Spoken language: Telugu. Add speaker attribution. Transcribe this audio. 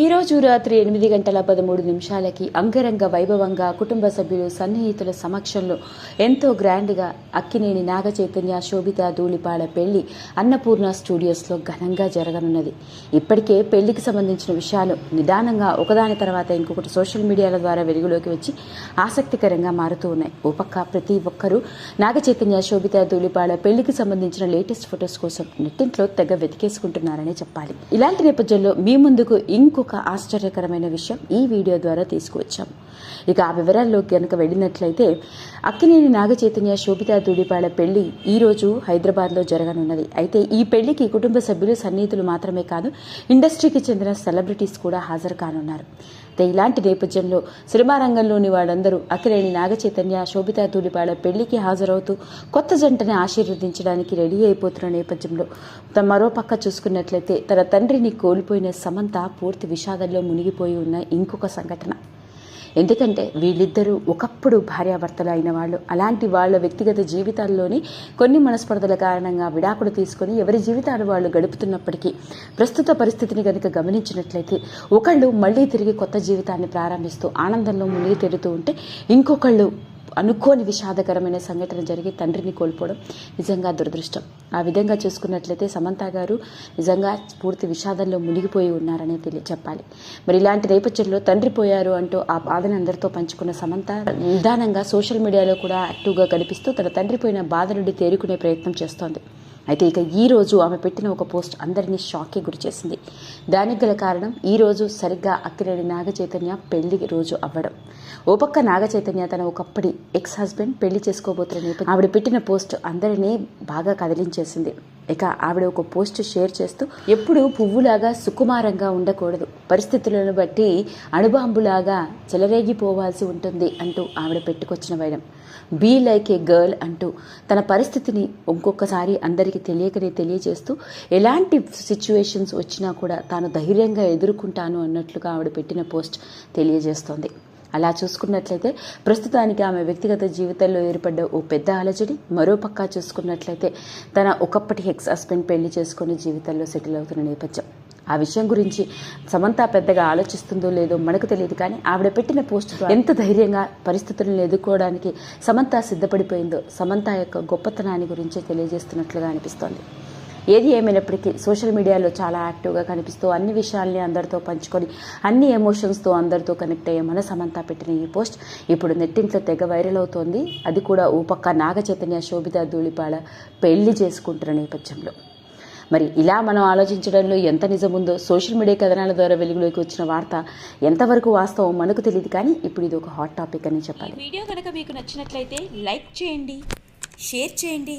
Speaker 1: ఈరోజు రాత్రి ఎనిమిది గంటల పదమూడు నిమిషాలకి అంగరంగ వైభవంగా కుటుంబ సభ్యులు సన్నిహితుల సమక్షంలో ఎంతో గ్రాండ్గా అక్కినేని నాగ చైతన్య శోభిత ధూళిపాడ పెళ్ళి అన్నపూర్ణ స్టూడియోస్లో ఘనంగా జరగనున్నది. ఇప్పటికే పెళ్ళికి సంబంధించిన విషయాలు నిదానంగా ఒకదాని తర్వాత ఇంకొకటి సోషల్ మీడియాల ద్వారా వెలుగులోకి వచ్చి ఆసక్తికరంగా మారుతూ ఉన్నాయి. ఓ పక్క ప్రతి ఒక్కరూ నాగ చైతన్య శోభిత ధూళిపాడ పెళ్ళికి సంబంధించిన లేటెస్ట్ ఫొటోస్ కోసం నెట్టింట్లో తెగ వెతికేసుకుంటున్నారనే చెప్పాలి. ఇలాంటి నేపథ్యంలో మీ ముందుకు ఇంకో ఇంకొక ఆశ్చర్యకరమైన విషయం ఈ వీడియో ద్వారా తీసుకువచ్చాం. ఇక ఆ వివరాల్లోకి కనుక వెళ్ళినట్లయితే అక్కినేని నాగచైతన్య శోభితా శోభిత పెళ్ళి ఈ రోజు హైదరాబాద్లో జరగనున్నది. అయితే ఈ పెళ్ళికి కుటుంబ సభ్యులు సన్నిహితులు మాత్రమే కాదు ఇండస్ట్రీకి చెందిన సెలబ్రిటీస్ కూడా హాజరు కానున్నారు. అయితే ఇలాంటి నేపథ్యంలో సినిమా రంగంలోని వాళ్ళందరూ అక్కినేని నాగచైతన్య శోభితా శోభిత పెళ్ళికి హాజరవుతూ కొత్త జంటని ఆశీర్వదించడానికి రెడీ అయిపోతున్న నేపథ్యంలో మరో పక్క చూసుకున్నట్లయితే తన తండ్రిని కోల్పోయిన సమంత పూర్తి విషాదంలో మునిగిపోయి ఉన్న ఇంకొక సంఘటన. ఎందుకంటే వీళ్ళిద్దరూ ఒకప్పుడు భార్యాభర్తలు అయిన వాళ్ళు. అలాంటి వాళ్ళ వ్యక్తిగత జీవితాల్లోని కొన్ని మనస్పర్ధల కారణంగా విడాకులు తీసుకొని ఎవరి జీవితాలు వాళ్ళు గడుపుతున్నప్పటికీ ప్రస్తుత పరిస్థితిని కనుక గమనించినట్లయితే ఒకళ్ళు మళ్ళీ తిరిగి కొత్త జీవితాన్ని ప్రారంభిస్తూ ఆనందంలో మునిగి తేలుతూ ఉంటే ఇంకొకళ్ళు అనుకోని విషాదకరమైన సంఘటన జరిగి తండ్రిని కోల్పోవడం నిజంగా దురదృష్టం. ఆ విధంగా చూసుకున్నట్లయితే సమంత గారు నిజంగా పూర్తి విషాదంలో మునిగిపోయి ఉన్నారనే తెలియ చెప్పాలి. మరి ఇలాంటి నేపథ్యంలో తండ్రి పోయారు అంటూ ఆ బాధను అందరితో పంచుకున్న సమంత నిదానంగా సోషల్ మీడియాలో కూడా యాక్టివ్గా కనిపిస్తూ తన తండ్రి పోయిన బాధ నుండి తేరుకునే ప్రయత్నం చేస్తోంది. అయితే ఇక ఈ రోజు ఆమె పెట్టిన ఒక పోస్ట్ అందరినీ షాక్కి గురి చేసింది. దానికి గల కారణం ఈ రోజు సరిగ్గా అక్కినేని నాగచైతన్య పెళ్ళి రోజు అవ్వడం. ఓ పక్క నాగ చైతన్య తన ఒకప్పటి ఎక్స్ హస్బెండ్ పెళ్ళి చేసుకోబోతున్న నేపథ్యం ఆవిడ పెట్టిన పోస్ట్ అందరినీ బాగా కదిలించేసింది. ఇక ఆవిడ ఒక పోస్ట్ షేర్ చేస్తూ ఎప్పుడు పువ్వులాగా సుకుమారంగా ఉండకూడదు. పరిస్థితులను బట్టి అణుబాంబులాగా చెలరేగిపోవాల్సి ఉంటుంది అంటూ ఆవిడ పెట్టుకొచ్చిన వైరం. బీ లైక్ ఏ గర్ల్ అంటూ తన పరిస్థితిని ఇంకొకసారి అందరికీ తెలియకనే తెలియజేస్తూ ఎలాంటి సిచ్యువేషన్స్ వచ్చినా కూడా తాను ధైర్యంగా ఎదుర్కొంటాను అన్నట్లుగా ఆవిడ పెట్టిన పోస్ట్ తెలియజేస్తోంది. అలా చూసుకున్నట్లయితే ప్రస్తుతానికి ఆమె వ్యక్తిగత జీవితంలో ఏర్పడ్డ ఓ పెద్ద అలజడి. మరో పక్క చూసుకున్నట్లయితే తన ఒకప్పటి హెక్స్ హస్బెండ్ పెళ్ళి చేసుకుని జీవితంలో సెటిల్ అవుతున్న నేపథ్యం. ఆ విషయం గురించి సమంత పెద్దగా ఆలోచిస్తుందో లేదో మనకు తెలియదు కానీ ఆవిడ పెట్టిన పోస్ట్ ఎంత ధైర్యంగా పరిస్థితులను ఎదుర్కోవడానికి సమంత సిద్ధపడిపోయిందో సమంత యొక్క గొప్పతనాన్ని గురించి తెలియజేస్తున్నట్లుగా అనిపిస్తోంది. ఏది ఏమైనప్పటికీ సోషల్ మీడియాలో చాలా యాక్టివ్గా కనిపిస్తూ అన్ని విషయాల్ని అందరితో పంచుకొని అన్ని ఎమోషన్స్తో అందరితో కనెక్ట్ అయ్యే మన సమంత పెట్టిన ఈ పోస్ట్ ఇప్పుడు నెట్టింట్లో తెగ వైరల్ అవుతోంది. అది కూడా ఓ పక్క నాగ చైతన్య శోభిత ధూళిపాడ పెళ్ళి చేసుకుంటున్న నేపథ్యంలో. మరి ఇలా మనం ఆలోచించడంలో ఎంత నిజముందో సోషల్ మీడియా కథనాల ద్వారా వెలుగులోకి వచ్చిన వార్త ఎంతవరకు వాస్తవం మనకు తెలియదు కానీ ఇప్పుడు ఇది ఒక హాట్ టాపిక్ అని చెప్పాలి.
Speaker 2: వీడియో కనుక మీకు నచ్చినట్లయితే లైక్ చేయండి షేర్ చేయండి